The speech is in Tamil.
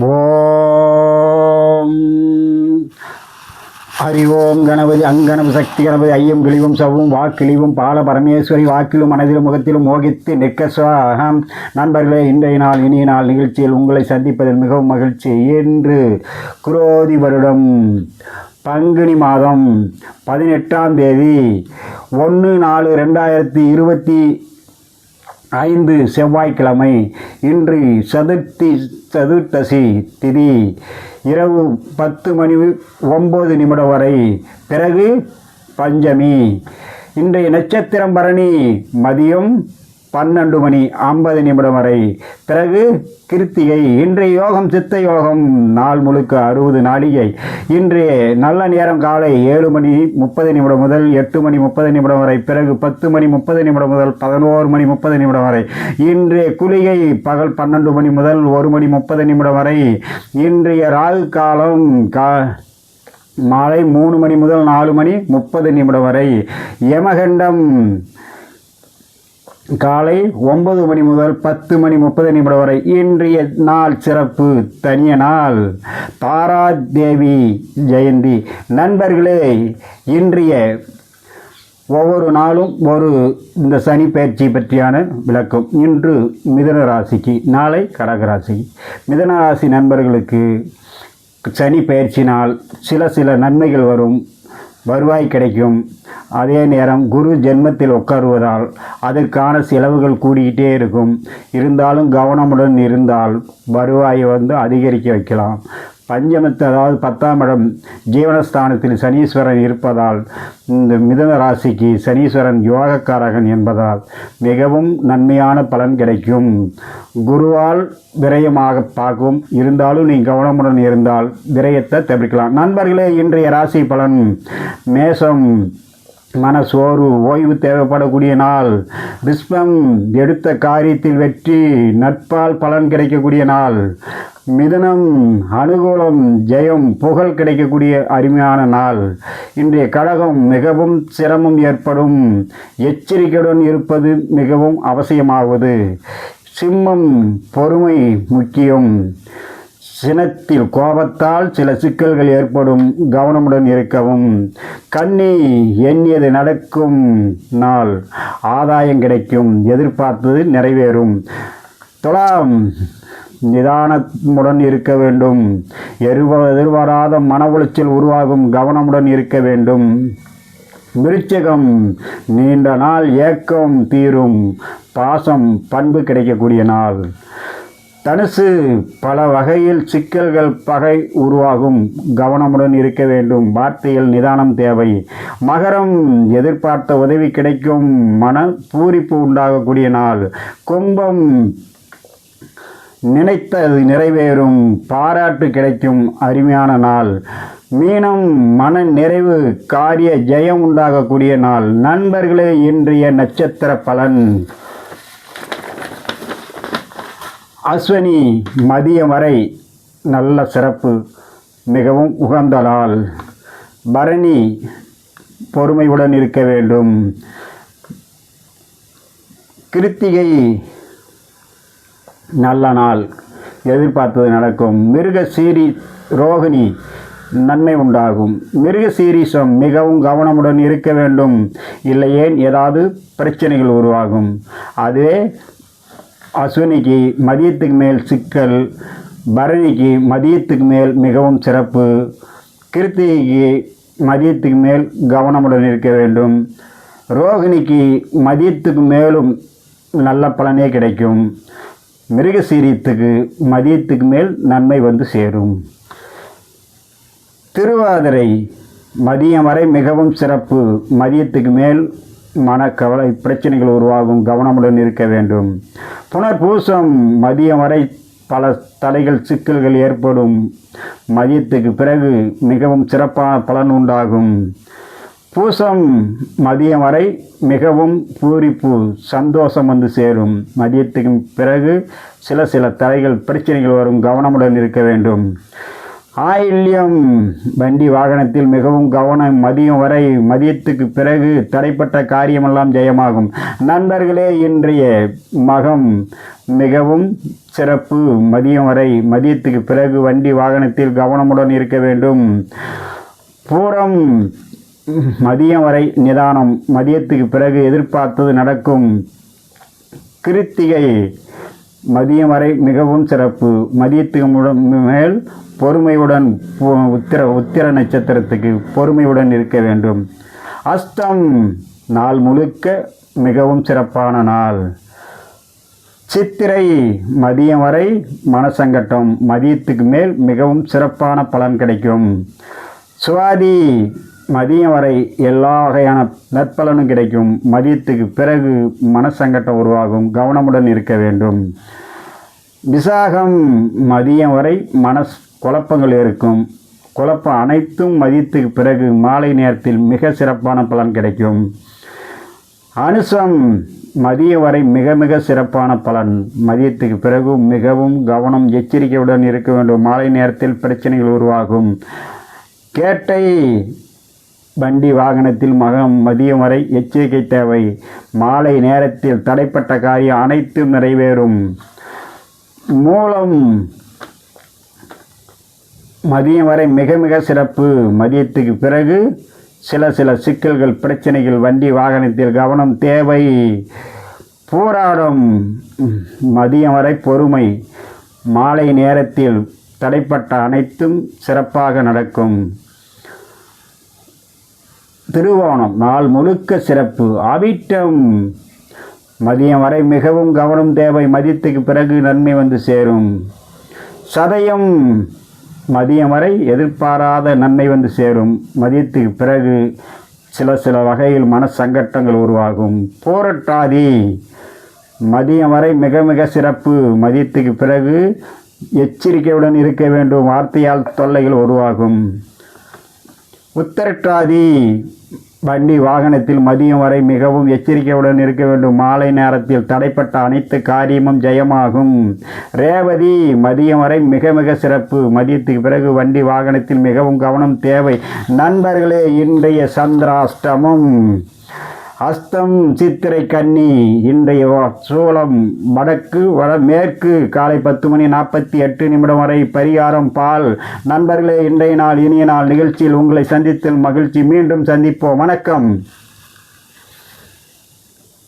ஓம். ஹரி ஓம் கணபதி அங்கனம் சக்தி கணபதி ஐயம் கிழிவும் சவும் வாக்கிழிவும் பால பரமேஸ்வரி வாக்கிலும் மனதிலும் முகத்திலும் மோகித்து நிற்க சுவாகம். நண்பர்களே இன்றைய நாள் இனிய நாள் நிகழ்ச்சியில் உங்களை சந்திப்பதில் மிகவும் மகிழ்ச்சி. என்று குரோதி வருடம் பங்குனி மாதம் பதினெட்டாம் தேதி ஒன்று நாலு ரெண்டாயிரத்தி இருபத்தி ஐந்து செவ்வாய்க்கிழமை இன்று சதுர்த்தி சதுர்த்தசி திதி இரவு பத்து மணி ஒம்பது நிமிடம் வரை. பிறகு பஞ்சமி. இன்றைய நட்சத்திரம் பரணி மதியம் பன்னெண்டு மணி ஐம்பது நிமிடம் வரை. பிறகு கிருத்திகை இன்றைய யோகம் சித்த யோகம் நாள் முழுக்க அறுபது நாளிகை. இன்றைய நல்ல நேரம் காலை ஏழு மணி முப்பது நிமிடம் முதல் எட்டு மணி முப்பது நிமிடம் வரை. பிறகு பத்து மணி முப்பது நிமிடம் முதல் பதினோரு மணி முப்பது நிமிடம் வரை. இன்றைய குளிகை பகல் பன்னெண்டு மணி முதல் ஒரு மணி முப்பது நிமிடம் வரை. இன்றைய ராகு காலம் கா மாலை மூணு மணி முதல் நாலு மணி முப்பது நிமிடம் வரை. யமகண்டம் காலை ஒன்பது மணி முதல் பத்து மணி முப்பது நிமிடம் வரை இன்றைய நாள் சிறப்பு தனிய நாள். தாராதேவி ஜெயந்தி. நண்பர்களே இன்றைய ஒவ்வொரு நாளும் ஒரு இந்த சனி பயிற்சி பற்றியான விளக்கம். இன்று மிதன ராசிக்கு நாளை கடகராசி மிதன ராசி நண்பர்களுக்கு சனி பயிற்சினால் சில சில நன்மைகள் வரும். வருவாய் கிடைக்கும். அதே நேரம் குரு ஜென்மத்தில் உட்காருவதால் அதற்கான செலவுகள் கூடிக்கிட்டே இருக்கும். இருந்தாலும் கவனமுடன் இருந்தால் வருவாயை வந்து அதிகரிக்க வைக்கலாம். பஞ்சமத்து அதாவது பத்தாம் இடம் ஜீவனஸ்தானத்தில் சனீஸ்வரன் இருப்பதால் இந்த மிதன ராசிக்கு சனீஸ்வரன் யோகக்காரகன் என்பதால் மிகவும் நன்மையான பலன் கிடைக்கும். குருவால் விரயமாக பார்க்கும். இருந்தாலும் நீ கவனமுடன் இருந்தால் விரயத்தை தவிர்க்கலாம். நண்பர்களே இன்றைய ராசி பலன் மேசம் மன சோர்வு ஓய்வு தேவைப்படக்கூடிய நாள். விஸ்வம் எடுத்த காரியத்தில் வெற்றி நட்பால் பலன் கிடைக்கக்கூடிய நாள். மிதுனம் அனுகூலம் ஜெயம் புகழ் கிடைக்கக்கூடிய அருமையான நாள். இன்றைய கழகம் மிகவும் சிரமம் ஏற்படும். எச்சரிக்கையுடன் இருப்பது மிகவும் அவசியமாவது. சிம்மம் பொறுமை முக்கியம். சினத்தில் கோபத்தால் சில சிக்கல்கள் ஏற்படும். கவனமுடன் இருக்கவும். கண்ணி எண்ணியது நடக்கும் நாள். ஆதாயம் கிடைக்கும். எதிர்பார்த்தது நிறைவேறும். துலாம் நிதானமுடன் இருக்க வேண்டும். எருவ எதிர்வராத மன உளைச்சல் உருவாகும். கவனமுடன் இருக்க வேண்டும். விருச்சகம். நீண்ட நாள் ஏக்கம் தீரும். பாசம் பண்பு கிடைக்கக்கூடிய நாள். தனுசு பல வகையில் சிக்கல்கள் பகை உருவாகும். கவனமுடன் இருக்க வேண்டும். வார்த்தையில் நிதானம் தேவை. மகரம் எதிர்பார்த்த உதவி கிடைக்கும். மன பூரிப்பு உண்டாகக்கூடிய நாள். கும்பம் நினைத்தது நிறைவேறும். பாராட்டு கிடைக்கும். அருமையான நாள். மீனம் மன நிறைவு காரிய ஜெயம் உண்டாகக்கூடிய நாள். நண்பர்களே இன்றைய நட்சத்திர பலன். அஸ்வினி மதியம் வரை நல்ல சிறப்பு மிகவும் உகந்த நாள் பரணி பொறுமையுடன் இருக்க வேண்டும். கிருத்திகை நல்ல நாள் எதிர்பார்த்தது நடக்கும். மிருகசீரி ரோகிணி நன்மை உண்டாகும். மிருக சீரிசம் மிகவும் கவனமுடன் இருக்க வேண்டும். இல்லையேன் ஏதாவது பிரச்சனைகள் உருவாகும். அதுவே அஸ்வினிக்கு மதியத்துக்கு மேல் சிக்கல் பரணிக்கு மதியத்துக்கு மேல் மிகவும் சிறப்பு கிருத்திகைக்கு மதியத்துக்கு மேல் கவனமுடன் இருக்க வேண்டும். ரோகிணிக்கு மதியத்துக்கு மேலும் நல்ல பலனே கிடைக்கும். மிருகசீரியத்துக்கு மதியத்துக்கு மேல் நன்மை வந்து சேரும். திருவாதிரை மதியம் வரை மிகவும் சிறப்பு. மதியத்துக்கு மேல் மனக்கவலை பிரச்சனைகள் உருவாகும். கவனமுடன் இருக்க வேண்டும். புனர்பூசம் மதியம் வரை பல தடைகள் சிக்கல்கள் ஏற்படும். மதியத்துக்கு பிறகு மிகவும் சிறப்பான பலன் உண்டாகும். பூசம் மதியம் வரை மிகவும் பூரிப்பு சந்தோஷம் வந்து சேரும். மதியத்துக்கு பிறகு சில சில தலைகள் பிரச்சனைகள் வரும். கவனமுடன் இருக்க வேண்டும். ஆயில்யம் வண்டி வாகனத்தில் மிகவும் கவனம் மதியம் வரை மதியத்துக்கு பிறகு தடைப்பட்ட காரியமெல்லாம் ஜெயமாகும். நண்பர்களே இன்றைய மகம் மிகவும் சிறப்பு. மதியம் வரை மதியத்துக்கு பிறகு வண்டி வாகனத்தில் கவனமுடன் இருக்க வேண்டும். பூரம் மதியம் வரை நிதானம். மதியத்துக்கு பிறகு எதிர்பார்த்தது நடக்கும். கிருத்திகை மதியம் வரை மிகவும் சிறப்பு. மதியத்துக்கு முட- மேல் பொறுமையுடன் உத்திர உத்திர நட்சத்திரத்துக்கு பொறுமையுடன் இருக்க வேண்டும். அஸ்தம் நாள் முழுக்க மிகவும் சிறப்பான நாள். சித்திரை மதியம் வரை மனசங்கட்டம் மதியத்துக்கு மேல் மிகவும் சிறப்பான பலன் கிடைக்கும். சுவாதி மதியம் வரை எல்லா வகையான நற்பலனும் கிடைக்கும். மதியத்துக்கு பிறகு மனசங்கட்டம் உருவாகும். கவனமுடன் இருக்க வேண்டும். விசாகம் மதியம் வரை மனஸ் குழப்பங்கள் இருக்கும் குழப்பம் அனைத்தும் மதியத்துக்கு பிறகு மாலை நேரத்தில் மிக சிறப்பான பலன் கிடைக்கும். அனுசம் மதியம் வரை மிக மிக சிறப்பான பலன். மதியத்துக்கு பிறகு மிகவும் கவனம் எச்சரிக்கையுடன் இருக்க வேண்டும். மாலை நேரத்தில் பிரச்சனைகள் உருவாகும். கேட்டை வண்டி வாகனத்தில் மகம் மதியம் வரை எச்சரிக்கை தேவை. மாலை நேரத்தில் தடைப்பட்ட காரியம் அனைத்தும் நிறைவேறும். மூலம் மதியம் வரை மிக மிக சிறப்பு. மதியத்துக்கு பிறகு சில சில சிக்கல்கள் பிரச்சனைகள் வண்டி வாகனத்தில் கவனம் தேவை. போராடும் மதியம் வரை பொறுமை. மாலை நேரத்தில் தடைப்பட்ட அனைத்தும் சிறப்பாக நடக்கும். திருவோணம் நாள் முழுக்க சிறப்பு. அவிட்டம் மதியம் வரை மிகவும் கவனம் தேவை. மதியத்துக்கு பிறகு நன்மை வந்து சேரும். சதயம். மதியம் வரை எதிர்பாராத நன்மை வந்து சேரும். மதியத்துக்கு பிறகு சில சில வகையில் மனசங்கட்டங்கள் உருவாகும். போரட்டாதி. மதியம் வரை மிக மிக சிறப்பு. மதியத்துக்கு பிறகு எச்சரிக்கையுடன் இருக்க வேண்டும். வார்த்தையால் தொல்லைகள் உருவாகும். உத்தரட்டாதி. வண்டி வாகனத்தில் மதியம் வரை மிகவும் எச்சரிக்கையுடன் இருக்க வேண்டும். மாலை நேரத்தில் தடைப்பட்ட அனைத்து காரியமும் ஜெயமாகும். ரேவதி மதியம் வரை மிக மிக சிறப்பு. மதியத்துக்கு பிறகு வண்டி வாகனத்தில் மிகவும் கவனம் தேவை. நண்பர்களே இன்றைய சந்திராஷ்டமம். அஸ்தம் சித்திரை கன்னி இன்றைய வ- சூலம் வடக்கு வட மேற்கு காலை பத்து மணி நாற்பத்தி எட்டு நிமிடம் வரை பரிகாரம் பால். நண்பர்களே இன்றைய நாள் இனிய நாள் நிகழ்ச்சியில் உங்களை சந்தித்தல் மகிழ்ச்சி. மீண்டும் சந்திப்போம். வணக்கம்.